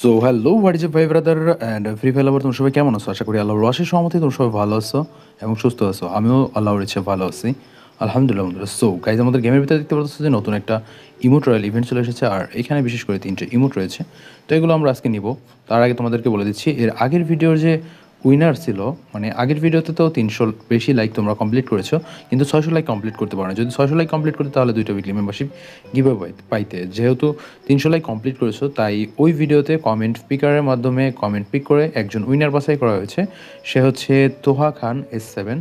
So hello what is ভাই brother and free fire lover তোমার সবাই কেমন আছো? আশা করি আল্লাহর রসের সহমতি তোমার সবাই ভালো আছো এবং সুস্থ আছো। আমিও আল্লাহর ইচ্ছে ভালো আছি। আলহামদুলিল্লাহ, বন্ধুরা। সো গাইজ আমাদের গেমের ভিতরে দেখতে পাচ্ছ যে নতুন একটা ইমোট রয়্যাল ইভেন্ট চলে এসেছে, আর এখানে বিশেষ করে তিনটে ইমোট রয়েছে। তো এগুলো আমরা আজকে নিব। তার আগে তোমাদেরকে বলে দিচ্ছি, এর আগের ভিডিওর যে উইনার ছিল মানে আগের ভিডিওতে তো তিনশো বেশি লাইক তোমরা কমপ্লিট করেছ, কিন্তু ছয়শো লাইক কমপ্লিট করতে পারো না। যদি ছয়শো লাইক কমপ্লিট করতে, তাহলে দুইটা উইকলি মেম্বারশিপ গিভে পাইতে। যেহেতু তিনশো লাইক কমপ্লিট করেছ, তাই ওই ভিডিওতে কমেন্ট পিকারের মাধ্যমে কমেন্ট পিক করে একজন উইনার বাছাই করা হয়েছে। সে হচ্ছে তোহা খান এস সেভেন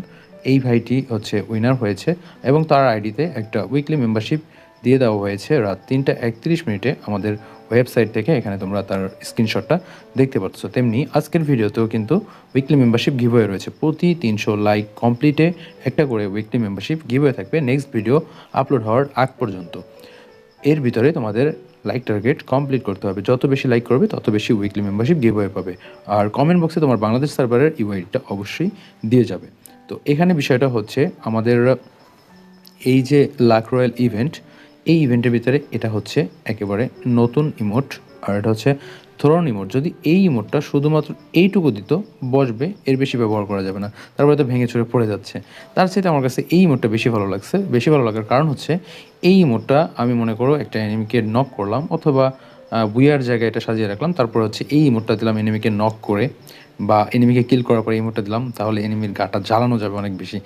এই ভাইটি হচ্ছে উইনার হয়েছে এবং তার আইডিতে একটা উইকলি মেম্বারশিপ দিয়ে দেওয়া হয়েছে। রাত তিনটা একত্রিশ মিনিটে আমাদের ওয়েবসাইট থেকে এখানে তোমরা তার স্ক্রিনশটটা দেখতে পাচ্ছ তেমনি আজকের ভিডিওতেও কিন্তু উইকলি মেম্বারশিপ গিভওয়ে রয়েছে। প্রতি তিনশো লাইক কমপ্লিটে একটা করে উইকলি মেম্বারশিপ গিভওয়ে থাকবে নেক্সট ভিডিও আপলোড হওয়ার আগ পর্যন্ত। এর ভিতরে তোমাদের লাইক টার্গেট কমপ্লিট করতে হবে। যত বেশি লাইক করবে, তত বেশি উইকলি মেম্বারশিপ গিভওয়ে পাবে। আর কমেন্ট বক্সে তোমার বাংলাদেশ সার্ভারের ইউআইডিটা অবশ্যই দিয়ে যাবে। তো এখানে বিষয়টা হচ্ছে আমাদের এই যে লাক রয়্যাল ইভেন্ট এই ইভেন্টের ভিতরে এটা হচ্ছে একেবারে নতুন ইমোট আর এটা হচ্ছে থ্রোন ইমোট যদি এই ইমোটটা শুধুমাত্র এইটুকু দিত, বসবে, এর বেশি ব্যবহার করা যাবে না। তারপরে তো ভেঙে চুরে পড়ে যাচ্ছে। তার সাথে আমার কাছে এই ইমোটটা বেশি ভালো লাগছে। বেশি ভালো লাগার কারণ হচ্ছে, এই ইমোটটা আমি মনে করো একটা অ্যানিমিকে নক করলাম অথবা বুয়ার জায়গায় এটা সাজিয়ে রাখলাম। তারপর হচ্ছে এই ইমোটটা দিলাম এনিমিকে নক করে বা এনিমিকে কিল করার পরে ইমোটটা দিলাম, তাহলে এনিমির গাটা জ্বালানো যাবে অনেক বেশি।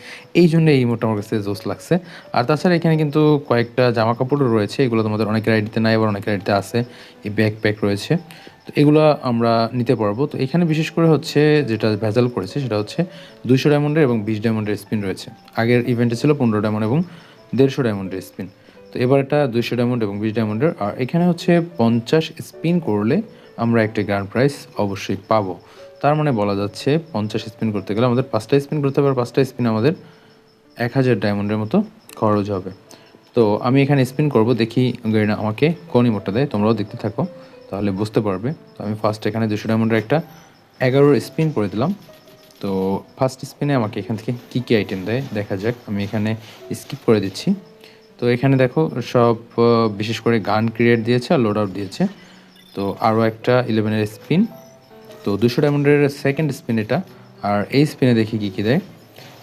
এই জন্য এই ইমোটটা আমার কাছে জোস লাগছে। আর তাছাড়া এখানে কিন্তু কয়েকটা জামা কাপড়ও রয়েছে, এগুলো তোমাদের অনেকের রাইডিতে নাই, আবার অনেক রাইডিতে আছে। এই ব্যাক প্যাক রয়েছে। তো এগুলো আমরা নিতে পারব। তো এখানে বিশেষ করে হচ্ছে যেটা ভেজাল করেছে, সেটা হচ্ছে দুইশো ডায়মন্ডের এবং বিশ ডায়মন্ডের স্পিন রয়েছে। আগের ইভেন্টে ছিল পনেরো ডায়মন্ড এবং দেড়শো ডায়মন্ডের স্পিন তো এবার এটা দুইশো ডায়মন্ড এবং বিশ ডায়মন্ডের আর এখানে হচ্ছে পঞ্চাশ স্পিন করলে আমরা একটা গ্র্যান্ড প্রাইস অবশ্যই পাবো। তার মানে বলা যাচ্ছে পঞ্চাশ স্পিন করতে গেলে আমাদের পাঁচটা স্পিন করতে হবে, আর পাঁচটা স্পিন আমাদের এক হাজার ডায়মন্ডের মতো খরচ হবে। তো আমি এখানে স্পিন করব, দেখি গেরিনা আমাকে কোন ইমোটটা দেয়, তোমরাও দেখতে থাকো, তাহলে বুঝতে পারবে। তো আমি ফার্স্ট এখানে দুশো ডায়মন্ডের একটা এগারোর স্পিন করে দিলাম। তো ফার্স্ট স্পিনে আমাকে এখান থেকে কী কী আইটেম দেয়, দেখা যাক। আমি এখানে স্কিপ করে দিচ্ছি। তো এখানে দেখো সব বিশেষ করে গান ক্রিয়েট দিয়েছে আর লোড আউট দিয়েছে। তো আরও একটা ইলেভেনের স্পিন তো দুশো ডায়মন্ডের সেকেন্ড স্পিন এটা। আর এই স্পিনে দেখি কী কী দেয়।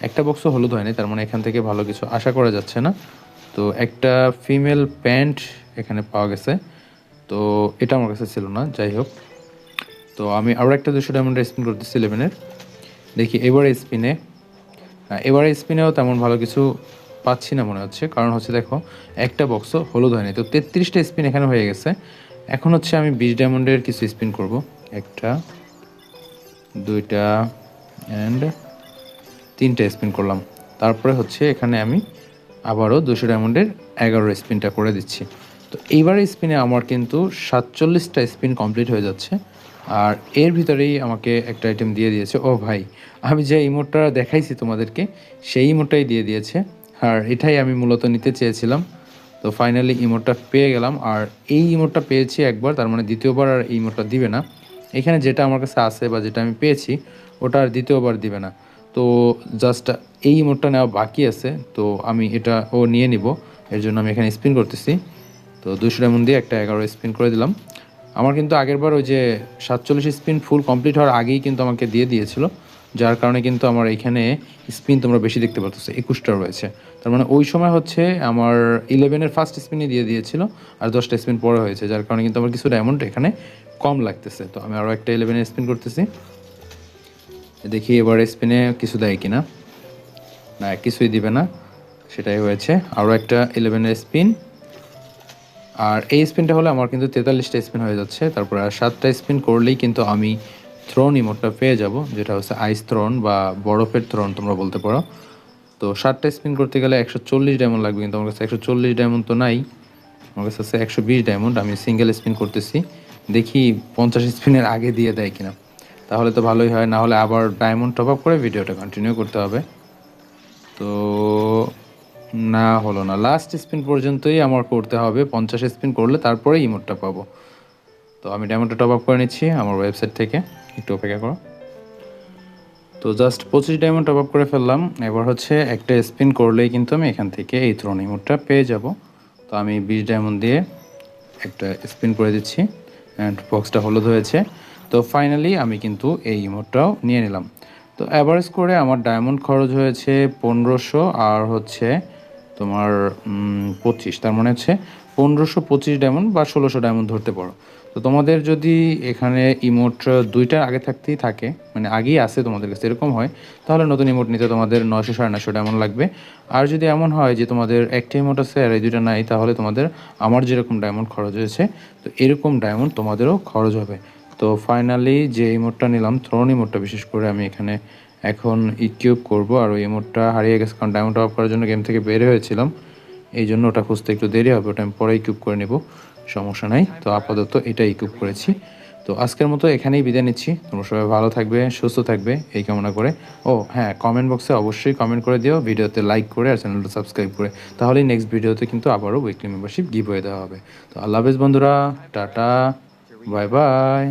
একটা বক্সও হলুদ হয়নি, তার মানে এখান থেকে ভালো কিছু আশা করা যাচ্ছে না। তো একটা ফিমেল প্যান্ট এখানে পাওয়া গেছে। তো এটা আমার কাছে ছিল না, যাই হোক। তো আমি আরও একটা দুশো ডায়মন্ডের স্পিন করতেছি ইলেভেনের দেখি এবারে স্পিনে এবারে স্পিনেও তেমন ভালো কিছু পাচ্ছি না মনে হচ্ছে। কারণ হচ্ছে দেখো, একটা বক্সও হলুদ হয়নি। তো তেত্রিশটা স্পিন এখানে হয়ে গেছে। এখন হচ্ছে আমি বিশ ডায়মন্ডের কিছু স্পিন করব। একটা, দুইটা অ্যান্ড তিনটে স্পিন করলাম। তারপরে হচ্ছে এখানে আমি আবারও দুশো ডায়মন্ডের এগারো স্পিনটা করে দিচ্ছি। তো এইবারে স্পিনে আমার কিন্তু সাতচল্লিশটা স্পিন কমপ্লিট হয়ে যাচ্ছে। আর এর ভিতরেই আমাকে একটা আইটেম দিয়ে দিয়েছে। ও ভাই, আমি যে ইমোটটা দেখাইছি তোমাদেরকে, সেই ইমোটটাই দিয়ে দিয়েছে। আর এটাই আমি মূলত নিতে চেয়েছিলাম। তো ফাইনালি ইমোটটা পেয়ে গেলাম। আর এই ইমোটটা পেয়েছি একবার, তার মানে দ্বিতীয়বার আর এই ইমোটটা দিবে না। এখানে যেটা আমার কাছে আছে বা যেটা আমি পেয়েছি, ওটা আর দ্বিতীয়বার দিবে না। তো জাস্ট এই ইমোটটা নেওয়া বাকি আছে। তো আমি এটা ও নিয়ে নিব। এর জন্য আমি এখানে স্পিন করতেছি। তো দুশো ডায়মন্ড দিয়ে একটা এগারো স্পিন করে দিলাম। আমার কিন্তু আগেরবার ওই যে সাতচল্লিশ স্পিন ফুল কমপ্লিট হওয়ার আগেই কিন্তু আমাকে দিয়ে দিয়েছিল। যার কারণে কিন্তু আমার এখানে স্পিন তোমরা বেশি দেখতে পাচ্ছ একুশটা রয়েছে। তার মানে ওই সময় হচ্ছে আমার ইলেভেনের ফার্স্ট স্পিনই দিয়ে দিয়েছিল আর দশটা স্পিন পরে হয়েছে, যার কারণে কিন্তু আমার কিছু অ্যামাউন্ট এখানে কম লাগতেছে। তো আমি আরও একটা ইলেভেনের স্পিন করতেছি। দেখি এবার স্পিনে কিছু দেয় কিনা। না, কিছুই দিবে না। সেটাই হয়েছে। আরও একটা ইলেভেনের স্পিন আর এই স্পিনটা হলে আমার কিন্তু তেতাল্লিশটা স্পিন হয়ে যাচ্ছে। তারপর আর সাতটা স্পিন করলেই কিন্তু আমি থ্রোন ইমোটটা পেয়ে যাব, যেটা হচ্ছে আইস থ্রোন বা বরফের থ্রোন তোমরা বলতে পারো। তো সাতটা স্পিন করতে গেলে একশো চল্লিশ ডায়মন্ড লাগবে, কিন্তু আমার কাছে একশো চল্লিশ ডায়মন্ড তো নাই। আমার কাছে আছে একশো বিশ ডায়মন্ড আমি সিঙ্গেল স্পিন করতেছি। দেখি পঞ্চাশ স্পিনের আগে দিয়ে দেয় কিনা। তাহলে তো ভালোই হয় না হলে আবার ডায়মন্ড টপ আপ করে ভিডিওটা কন্টিনিউ করতে হবে। তো না হলো না লাস্ট স্পিন পর্যন্তই আমার করতে হবে, পঞ্চাশ স্পিন করলে তারপরে ইমোটটা পাবো। তো আমি ডায়মন্ডটা টপ আপ করে নিচ্ছি আমার ওয়েবসাইট থেকে, একটু অপেক্ষা করো। তো জাস্ট পঁচিশ ডায়মন্ড টপ আপ করে ফেললাম। এবার হচ্ছে একটা স্পিন করলেই কিন্তু আমি এখান থেকে এই থ্রোন ইমোটটা পেয়ে যাব। তো আমি বিশ ডায়মন্ড দিয়ে একটা স্পিন করে দিচ্ছি অ্যান্ড বক্সটা হলুদ হয়েছে। তো ফাইনালি আমি কিন্তু এই ইমোটটাও নিয়ে নিলাম। তো অ্যাভারেজ করে আমার ডায়মন্ড খরচ হয়েছে পনেরোশো, আর হচ্ছে তোমার পঁচিশ। তার মানে হচ্ছে পনেরোশো পঁচিশ ডায়মন্ড বা ষোলোশো ডায়মন্ড ধরতে পারো। তো তোমাদের যদি এখানে ইমোট দুইটা আগে থাকতেই থাকে মানে আগেই আসে তোমাদের কাছে, এরকম হয়, তাহলে নতুন ইমোট নিতে তোমাদের নশো সাড়ে নশো ডায়মন্ড লাগবে। আর যদি এমন হয় যে তোমাদের একটা ইমোট আছে আর এই দুইটা নাই, তাহলে তোমাদের আমার যেরকম ডায়মন্ড খরচ হয়েছে, তো এরকম ডায়মন্ড তোমাদেরও খরচ হবে। তো ফাইনালি যে ইমোটটা নিলাম থ্রোন ইমোটটা বিশেষ করে আমি এখানে এখন ইকিউব করব, আর ওই ইমোটটা হারিয়ে গেছে, কারণ ডায়মন্ড অফ করার জন্য গেম থেকে বের হয়েছিলাম। এই জন্য ওটা খুঁজতে একটু দেরি হবে, ওটা আমি পরে ইকিউব করে নেব। সমস্যা নাই। তো আপাতত এটা ইকুপ করেছি। তো আজকের মতো এখানেই বিদায় নিচ্ছি। তোমরা সবাই ভালো থাকবে, সুস্থ থাকবে, এই কামনা করে। ও হ্যাঁ কমেন্ট বক্সে অবশ্যই কমেন্ট করে দিও, ভিডিওতে লাইক করে আর চ্যানেলটা সাবস্ক্রাইব করে। তাহলেই নেক্সট ভিডিওতে কিন্তু আবারও উইকলি মেম্বারশিপ গিভ হয়ে দেওয়া হবে। তো আল্লাহ হাফেজ বন্ধুরা, টাটা বাই বাই